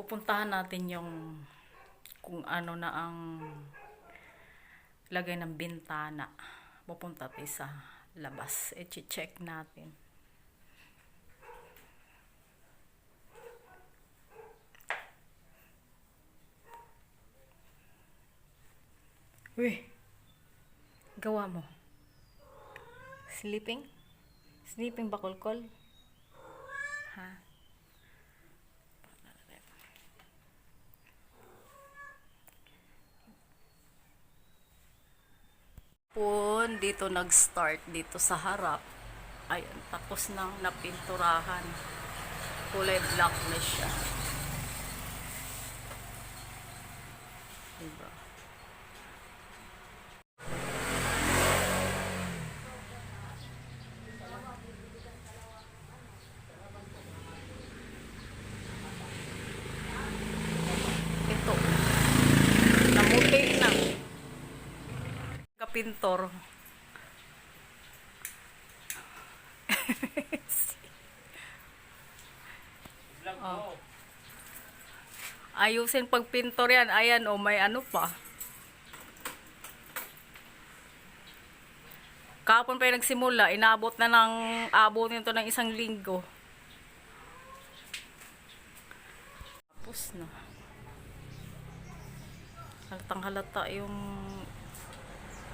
pupuntahan natin yung kung ano na ang lagay ng bintana. Pupunta tayo sa labas. I-check natin. Uy, gawa mo. Sleeping? Sleeping ba, Pun, dito nag-start dito sa harap. Ayun, tapos nang napinturahan. Kulay black na siya. Diba? Ito. Namuti na. Kapintor. Oh. Ayusin pagpintor yan. Ayan, o may ano pa. Kapon pa yung nagsimula, inabot na ng abot nito ng isang linggo. Tapos na. Halatang halata yung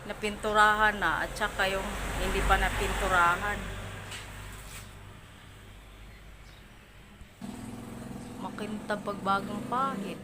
napinturahan na at saka yung hindi pa napinturahan. Makintab pag bagong pahit.